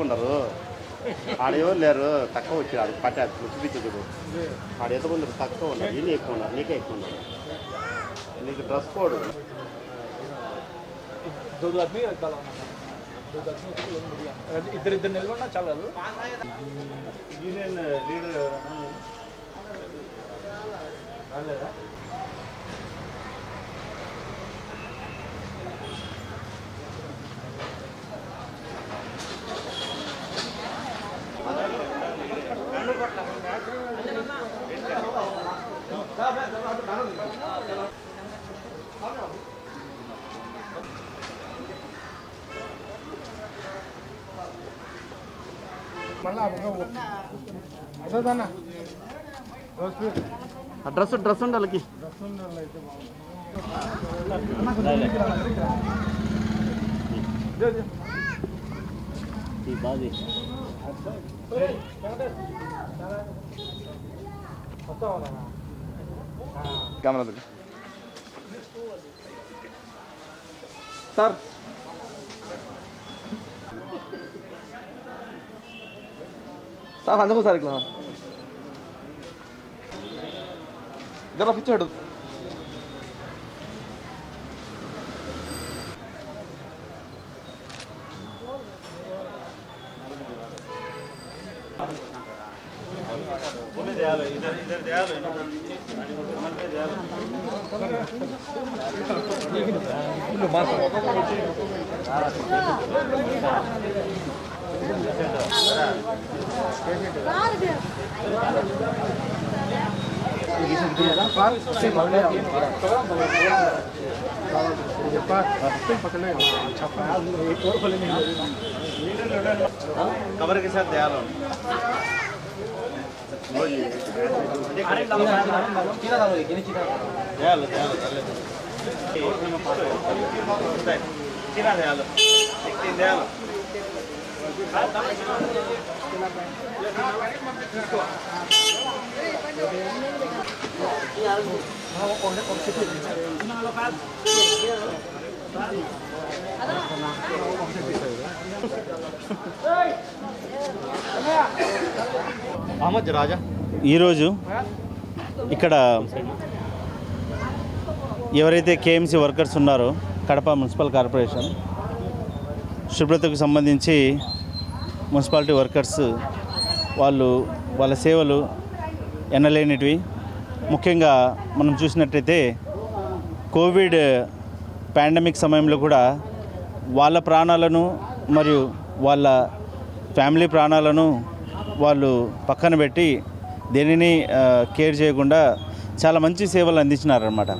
తక్కువ ఉండరు ఆడేవారు లేరు తక్కువ వచ్చారు పట్టారు చూపించదు ఆడ ఎంతమంది తక్కువ ఉన్నారు వీళ్ళు ఎక్కువ ఉన్నారు నీకే ఎక్కువ ఉన్నారు నీకు డ్రెస్ కోడ్. ఇద్దరు ఇద్దరు నిల్వన్నా లీడర్ రాలేదా మళ్ళీ అదేదన్నా డ్రెస్ డ్రెస్ ఉండాలి డ్రెస్ ఉండాలి అయితే బాగుంది కెమెరా సార్ താൻ അഞ്ചു സംസാരിക്കുന്ന ഇതെല്ലാം പിച്ചർ എടുത്തു ಮಾತ್ರ कवर के साथ दयाल दयाल అహ్మద్ రాజా. ఈరోజు ఇక్కడ ఎవరైతే కేఎంసీ వర్కర్స్ ఉన్నారో కడప మున్సిపల్ కార్పొరేషన్ శుభ్రతకు సంబంధించి మున్సిపాలిటీ వర్కర్స్ వాళ్ళు వాళ్ళ సేవలు ఎనలేనిటివి. ముఖ్యంగా మనం చూసినట్టయితే కోవిడ్ పాండమిక్ సమయంలో కూడా వాళ్ళ ప్రాణాలను మరియు వాళ్ళ ఫ్యామిలీ ప్రాణాలను వాళ్ళు పక్కన పెట్టి దేనిని కేర్ చేయకుండా చాలా మంచి సేవలు అందించినారనమాట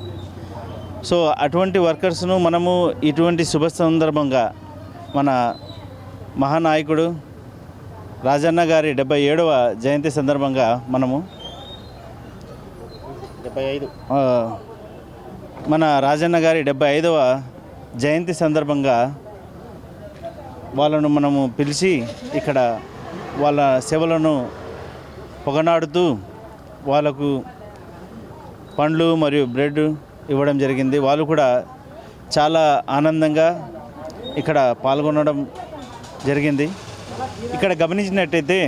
సో అటువంటి వర్కర్స్ను మనము ఇటువంటి శుభ సందర్భంగా మన మహానాయకుడు రాజన్న గారి డెబ్బై ఏడవ జయంతి సందర్భంగా మనము డెబ్బై ఐదు. మన రాజన్న గారి డెబ్బై ఐదవ జయంతి సందర్భంగా వాళ్ళను మనము పిలిచి ఇక్కడ వాళ్ళ సేవలను పొగనాడుతూ వాళ్ళకు పండ్లు మరియు బ్రెడ్ ఇవ్వడం జరిగింది. వాళ్ళు కూడా చాలా ఆనందంగా ఇక్కడ పాల్గొనడం జరిగింది. ఇక్కడ గమనించినట్టయితే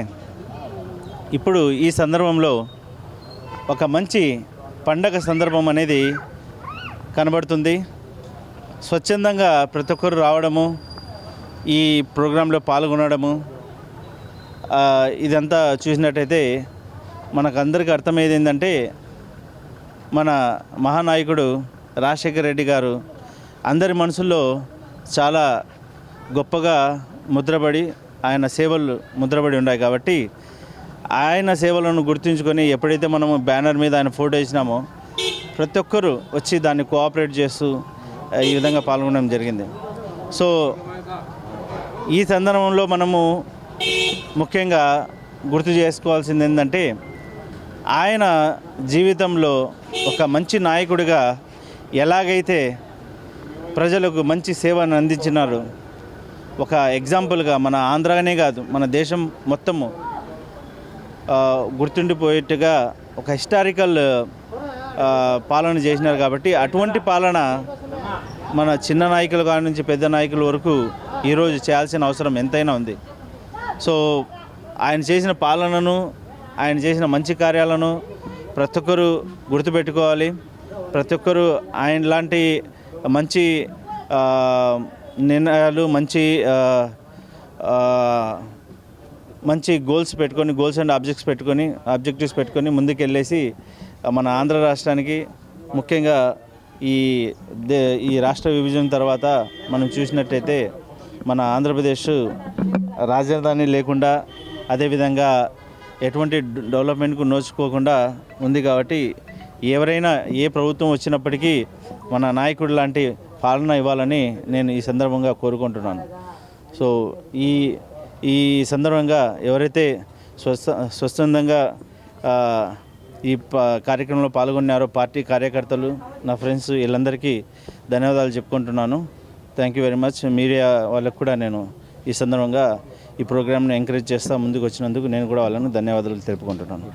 ఇప్పుడు ఈ సందర్భంలో ఒక మంచి పండగ సందర్భం అనేది కనబడుతుంది. స్వచ్ఛందంగా ప్రతి ఒక్కరు రావడము ఈ ప్రోగ్రాంలో పాల్గొనడము ఇదంతా చూసినట్టయితే మనకు అందరికీ అర్థమయ్యేది ఏంటంటే మన మహానాయకుడు రాజశేఖర రెడ్డి గారు అందరి మనసుల్లో చాలా గొప్పగా ముద్రపడి ఆయన సేవలు ముద్రపడి ఉన్నాయి కాబట్టి ఆయన సేవలను గుర్తుంచుకొని ఎప్పుడైతే మనము బ్యానర్ మీద ఆయన ఫోటో వేసినామో ప్రతి ఒక్కరూ వచ్చి దాన్ని కోఆపరేట్ చేస్తూ ఈ విధంగా పాల్గొనడం జరిగింది. సో ఈ సందర్భంలో మనము ముఖ్యంగా గుర్తు చేసుకోవాల్సింది ఏంటంటే ఆయన జీవితంలో ఒక మంచి నాయకుడిగా ఎలాగైతే ప్రజలకు మంచి సేవను అందించినారు ఒక ఎగ్జాంపుల్గా మన ఆంధ్రానే కాదు మన దేశం మొత్తము గుర్తుండిపోయేట్టుగా ఒక హిస్టారికల్ పాలన చేసినారు కాబట్టి అటువంటి పాలన మన చిన్న నాయకుల కాడి నుంచి పెద్ద నాయకుల వరకు ఈరోజు చేయాల్సిన అవసరం ఎంతైనా ఉంది. సో ఆయన చేసిన పాలనను ఆయన చేసిన మంచి కార్యాలను ప్రతి ఒక్కరు గుర్తుపెట్టుకోవాలి. ప్రతి ఒక్కరు ఆయన లాంటి మంచి నిర్ణయాలు మంచి మంచి గోల్స్ పెట్టుకొని గోల్స్ అండ్ ఆబ్జెక్ట్స్ పెట్టుకొని ఆబ్జెక్టివ్స్ పెట్టుకొని ముందుకెళ్ళేసి మన ఆంధ్ర రాష్ట్రానికి ముఖ్యంగా ఈ దే ఈ రాష్ట్ర విభజన తర్వాత మనం చూసినట్టయితే మన ఆంధ్రప్రదేశ్ రాజధాని లేకుండా అదేవిధంగా ఎటువంటి డెవలప్మెంట్కు నోచుకోకుండా ఉంది కాబట్టి ఎవరైనా ఏ ప్రభుత్వం వచ్చినప్పటికీ మన నాయకుడు లాంటి పాలన ఇవ్వాలని నేను ఈ సందర్భంగా కోరుకుంటున్నాను. సో ఈ ఈ సందర్భంగా ఎవరైతే స్వస్థ స్వచ్ఛందంగా ఈ కార్యక్రమంలో పాల్గొన్నారో పార్టీ కార్యకర్తలు నా ఫ్రెండ్స్ వీళ్ళందరికీ ధన్యవాదాలు చెప్పుకుంటున్నాను. Thank you very much media వాళ్ళకు కూడా నేను ఈ సందర్భంగా ఈ ప్రోగ్రామ్ను ఎంకరేజ్ చేస్తా ముందుకు వచ్చినందుకు నేను కూడా వాళ్ళను ధన్యవాదాలు తెలుపుకుంటున్నాను.